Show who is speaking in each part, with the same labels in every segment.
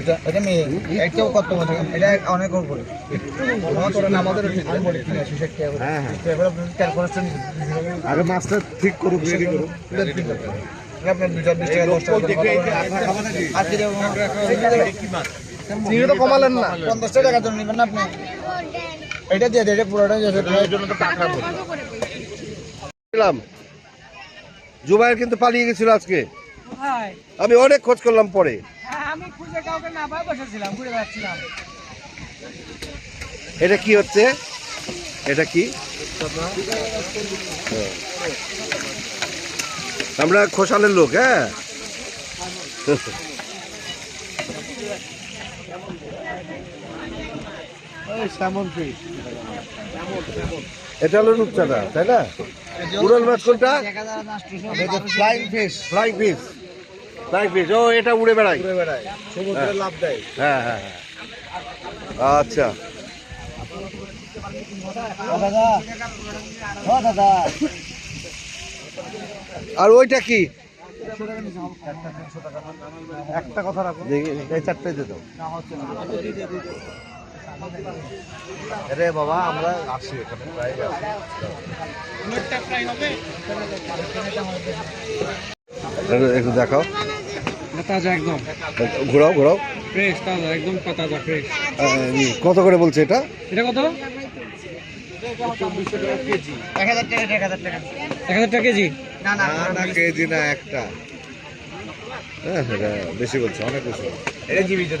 Speaker 1: এটা এটা মেয়ে এটাও কত টাকা এটা অনেক উপরে। আমাদের আমি বলি কিনা ষাট টাকা করে। এবার আপনার ক্যালকুলেশন
Speaker 2: আগে মাছটা ঠিক করুক রেডি করুক।
Speaker 1: আপনার দুইটা বিশ টাকা দশ টাকা আর কি চিনি তো কমালেন না। পঞ্চাশ টাকা তো নেবেন না আপনি। এটা দিয়ে দেয় পুরোটা
Speaker 2: জুবাইর কিন্তু পালিয়ে গেছিল আজকে। আমি অনেক খোঁজ করলাম পরে।
Speaker 3: আমি খুঁজে কাউকে না পাই বসেছিলাম ঘুরে বেড়াচ্ছিলাম।
Speaker 2: এটা কি হচ্ছে? এটা কি? হ্যাঁ। আমরা খোসালের লোক হ্যাঁ? এটা হলো রূপচাঁদা তাই না? উড়াল মাছ কোনটা?
Speaker 1: ফ্লাইং ফিশ
Speaker 2: ফ্লাইং ফিস ও এটা উড়ে বেড়ায়।
Speaker 1: ঘুরে বেড়ায় সমুদ্রে লাভ দেয়।
Speaker 2: হ্যাঁ হ্যাঁ হ্যাঁ। আচ্ছা। আর ওইটা কি?
Speaker 1: একটা কথা
Speaker 2: এই চারটে দিত
Speaker 1: রে বাবা আমরা আসি এখানে
Speaker 2: একটু দেখাও।
Speaker 3: তাজা একদম।
Speaker 2: ঘোরাও ঘোরাও।
Speaker 3: ফ্রেশ তাজা একদম তাজা ফ্রেশ
Speaker 2: কত করে বলছে এটা?
Speaker 3: এটা কত?
Speaker 1: এক হাজার টাকা এক
Speaker 3: এক হাজার টাকা কেজি?
Speaker 1: না না
Speaker 2: না কেজি না একটা। হ্যাঁ এটা বেশি বলছে অনেক বেশি।
Speaker 1: এটা জীবিত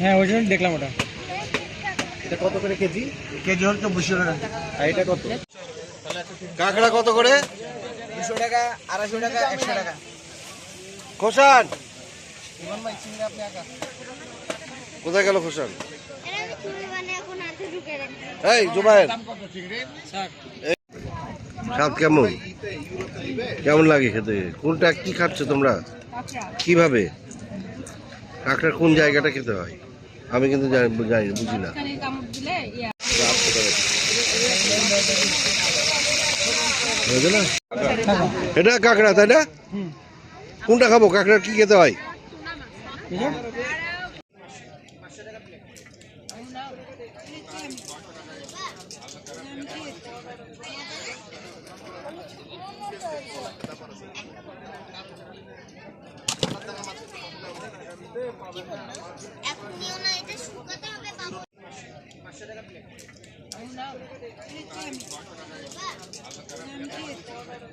Speaker 3: হ্যাঁ ওই জন্য দেখলাম ওটা।
Speaker 1: এটা কত করে কেজি? কেজি হল চব্বিশশো টাকা। আর এটা কত?
Speaker 2: কাঁকড়া কত করে?
Speaker 1: দুশো টাকা আড়াইশো টাকা একশো টাকা।
Speaker 2: খোসান। কোথায় গেল খোসান?
Speaker 4: এরা আমি চুরি এখন হাতে ঢুকে রাখছি
Speaker 2: এই জুবাইর স্বাদ কেমন? কেমন লাগে খেতে? কোনটা কি খাচ্ছ তোমরা? কীভাবে? কাঁকড়ার কোন জায়গাটা খেতে হয়? আমি কিন্তু জানি জানি বুঝি না? এটা কাঁকড়া তাই না? কোনটা খাব? কাঁকড়ার কি খেতে হয়?
Speaker 4: এখন নিও না এটা শুকাতে হবে বাবা এখন নিও না এটা শুকাতে হবে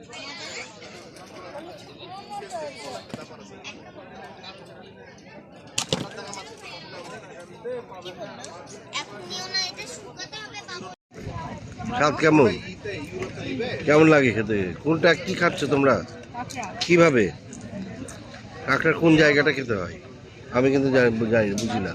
Speaker 4: বাবা
Speaker 2: স্বাদ কেমন? কেমন লাগে খেতে? কোনটা, কি খাচ্ছ তোমরা? কীভাবে? কাঁকড়ার কোন জায়গাটা খেতে হয়? আমি কিন্তু জানি বুঝি না।